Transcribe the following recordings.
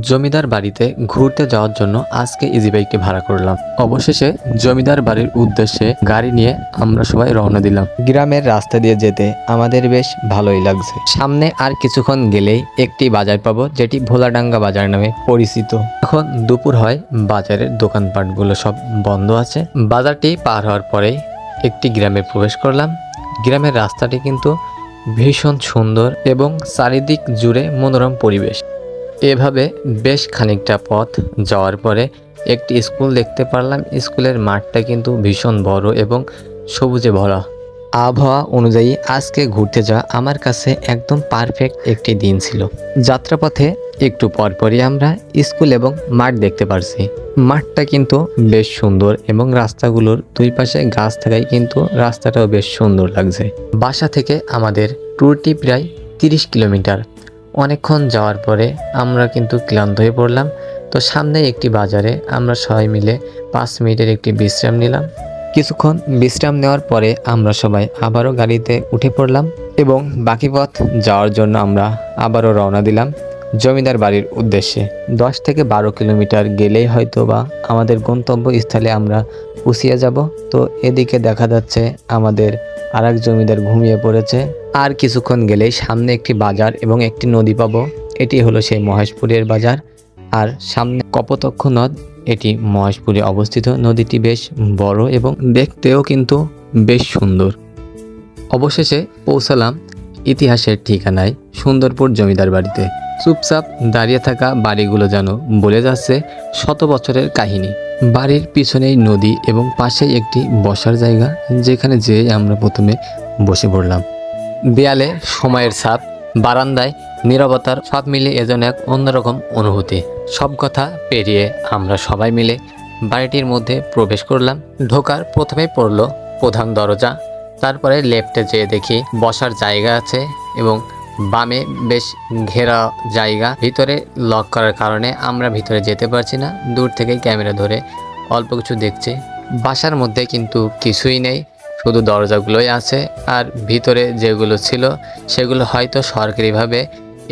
জমিদার বাড়িতে ঘুরতে যাওয়ার জন্য আজকে ইজি বাইকটি ভাড়া করলাম। অবশেষে জমিদার বাড়ির উদ্দেশ্যে গাড়ি নিয়ে আমরা সবাই রওনা দিলাম। গ্রামের রাস্তা দিয়ে যেতে আমাদের বেশ ভালোই লাগছে। সামনে আর কিছুক্ষণ গেলেই একটি বাজার পাবো যেটি ভোলাডাঙ্গা বাজার নামে পরিচিত। এখন দুপুর হয় বাজারের দোকানপাটগুলো সব বন্ধ আছে। বাজারটি পার হওয়ার পরেই একটি গ্রামে প্রবেশ করলাম। গ্রামের রাস্তাটি কিন্তু ভীষণ সুন্দর এবং চারিদিক জুড়ে মনোরম পরিবেশ। এভাবে বেশ খানিকটা পথ যাওয়ার পরে একটি স্কুল দেখতে পারলাম। স্কুলের মাঠটা কিন্তু ভীষণ বড় এবং সবুজে ভরা। আবহাওয়া অনুযায়ী আজকে ঘুরতে যাওয়া আমার কাছে একদম পারফেক্ট একটি দিন ছিল। যাত্রাপথে একটু পরপরই আমরা স্কুল এবং মাঠ দেখতে পারছি। মাঠটা কিন্তু বেশ সুন্দর এবং রাস্তাগুলোর দুই পাশে গাছ থাকায় কিন্তু রাস্তাটাও বেশ সুন্দর লাগছে। বাসা থেকে আমাদের ট্যুরটি প্রায় তিরিশ কিলোমিটার। অনেকক্ষণ যাওয়ার পরে আমরা কিন্তু ক্লান্ত হয়ে পড়লাম। তো সামনে একটি বাজারে আমরা সবাই মিলে পাঁচ মিনিটের একটি বিশ্রাম নিলাম। কিছুক্ষণ বিশ্রাম নেওয়ার পরে আমরা সবাই আবারও গাড়িতে উঠে পড়লাম এবং বাকি পথ যাওয়ার জন্য আমরা আবারও রওনা দিলাম জমিদার বাড়ির উদ্দেশ্যে। দশ থেকে বারো কিলোমিটার গেলেই হয়তো বা আমাদের গন্তব্যস্থলে আমরা পুষিয়ে যাব। তো এদিকে দেখা যাচ্ছে আমাদের আর এক জমিদার ঘুমিয়ে পড়েছে। আর কিছুক্ষণ গেলেই সামনে একটি বাজার এবং একটি নদী পাবো। এটি হলো সেই মহেশপুরের বাজার। আর সামনে কপোতক্ষ নদ, এটি মহেশপুরে অবস্থিত। নদীটি বেশ বড় এবং দেখতেও কিন্তু বেশ সুন্দর। অবশেষে পৌঁছালাম ইতিহাসের ঠিকানায় সুন্দরপুর জমিদার বাড়িতে। চুপচাপ দাঁড়িয়ে থাকা বাড়িগুলো যেন বলে যাচ্ছে শত বছরের কাহিনী। বাড়ির পিছনেই নদী এবং পাশেই একটি বসার জায়গা, যেখানে যেয়ে আমরা প্রথমে বসে পড়লাম। দেয়ালে সময়ের ছাপ বারান্দায় নীরবতার সব মিলে এজন এক অন্যরকম অনুভূতি। সব কথা পেরিয়ে আমরা সবাই মিলে বাড়িটির মধ্যে প্রবেশ করলাম। ঢোকার প্রথমেই পড়ল প্রধান দরজা, তারপরে লেফটে যেয়ে দেখি বসার জায়গা আছে এবং বামে বেশ ঘেরা জায়গা, ভিতরে লক করার কারণে আমরা ভিতরে যেতে পারছি না। দূর থেকেই ক্যামেরা ধরে অল্প কিছু দেখছে। বাসার মধ্যে কিন্তু কিছুই নেই, শুধু দরজাগুলোই আছে। আর ভিতরে যেগুলো ছিল, সেগুলো হয়তো সরকারিভাবে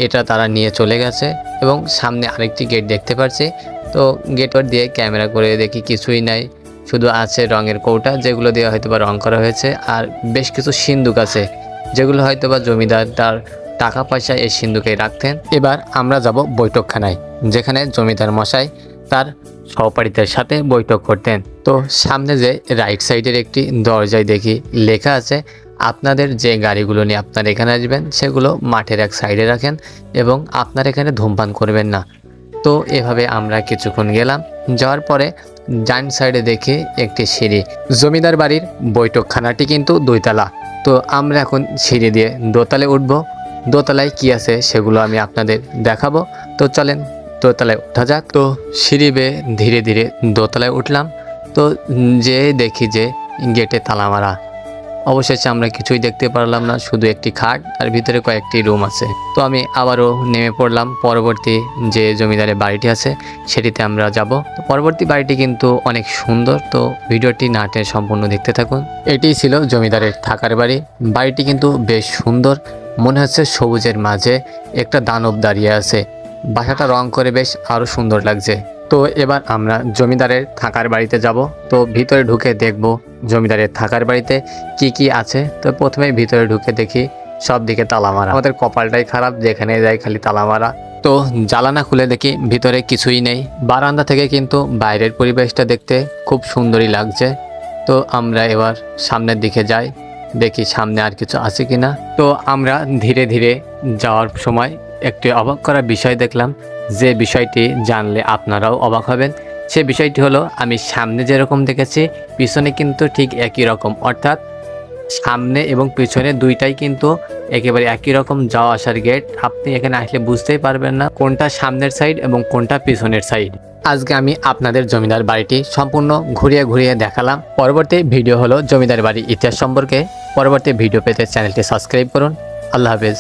এটা তারা নিয়ে চলে গেছে এবং সামনে আরেকটি গেট দেখতে পারছি। তো গেটর দিয়ে ক্যামেরা করে দেখি কিছুই নাই। শুধু আছে রঙের কৌটা, যেগুলো দিয়ে হয়তো বা রং করা হয়েছে। আর বেশ কিছু সিন্দুক আছে, যেগুলো হয়তো বা জমিদার তার টাকা পয়সা এই সিন্ধুকে রাখতেন। এবার আমরা যাব বৈঠকখানায়, যেখানে জমিদার মশাই তার সহপাঠীদের সাথে বৈঠক করতেন। তো সামনে যে রাইট সাইডের একটি দরজায় দেখি লেখা আছে, আপনাদের যে গাড়িগুলো নিয়ে আপনারা এখানে আসবেন, সেগুলো মাঠের এক সাইডে রাখেন এবং আপনারা এখানে ধূমপান করবেন না। তো এভাবে আমরা কিছুক্ষণ গেলাম। যাওয়ার পরে ডান সাইডে দেখি একটি সিঁড়ি। জমিদার বাড়ির বৈঠকখানাটি কিন্তু দুইতলা। তো আমরা এখন সিঁড়ি দিয়ে দোতলায় উঠব। দোতলায় কি আছে সেগুলো আমি আপনাদের দেখাবো। তো চলেন দোতলায় ওঠা যাক। তো সিঁড়ি বেয়ে ধীরে ধীরে দোতলায় উঠলাম। তো যে দেখি যে গেটে তালা মারা। অবশেষে আমরা কিছুই দেখতে পারলাম না, শুধু একটি খাট আর ভিতরে কয়েকটি রুম আছে। তো আমি আবারও নেমে পড়লাম। পরবর্তী যে জমিদারের বাড়িটি আছে, সেটিতে আমরা যাব। তো পরবর্তী বাড়িটি কিন্তু অনেক সুন্দর। তো ভিডিওটি নাটে সম্পূর্ণ দেখতে থাকুন। এটি ছিল জমিদারের থাকার বাড়ি। বাড়িটি কিন্তু বেশ সুন্দর। মনে হচ্ছে সবুজের মাঝে একটা দানব দাঁড়িয়ে আছে। বাসাটা রং করে বেশ আরও সুন্দর লাগছে। তো এবার আমরা জমিদারের থাকার বাড়িতে যাব। তো ভিতরে ঢুকে দেখব জমিদারের থাকার বাড়িতে কি কি আছে। তো প্রথমে ভিতরে ঢুকে দেখি সব দিকে তালা মারা আমাদের কপালটাই খারাপ, যেখানে যাই খালি তালা মারা তো জ্বালানা খুলে দেখি ভিতরে কিছুই নেই। বারান্দা থেকে কিন্তু বাইরের পরিবেশটা দেখতে খুব সুন্দরই লাগছে। তো আমরা এবার সামনের দিকে যাই। দেখি সামনে আর কিছু আছে কিনা। তো আমরা ধীরে ধীরে যাওয়ার সময় একটি অবাক করা বিষয় দেখলাম। যে বিষয়টি জানলে আপনারাও অবাক হবেন। সে বিষয়টি হলো, আমি সামনে যেরকম দেখেছি, পিছনে কিন্তু ঠিক একই রকম। অর্থাৎ সামনে এবং পিছনে দুইটাই কিন্তু একেবারে একই রকম যাওয়া আসার গেট আপনি এখানে আসলে বুঝতেই পারবেন না কোনটা সামনের সাইড এবং কোনটা পিছনের সাইড আজকে আমি আপনাদের জমিদার বাড়িটি সম্পূর্ণ ঘুরিয়ে ঘুরিয়ে দেখালাম। পরবর্তী ভিডিও হলো জমিদার বাড়ির ইতিহাস সম্পর্কে। পরবর্তী ভিডিও পেতে চ্যানেলটি সাবস্ক্রাইব করুন। আল্লাহ হাফেজ।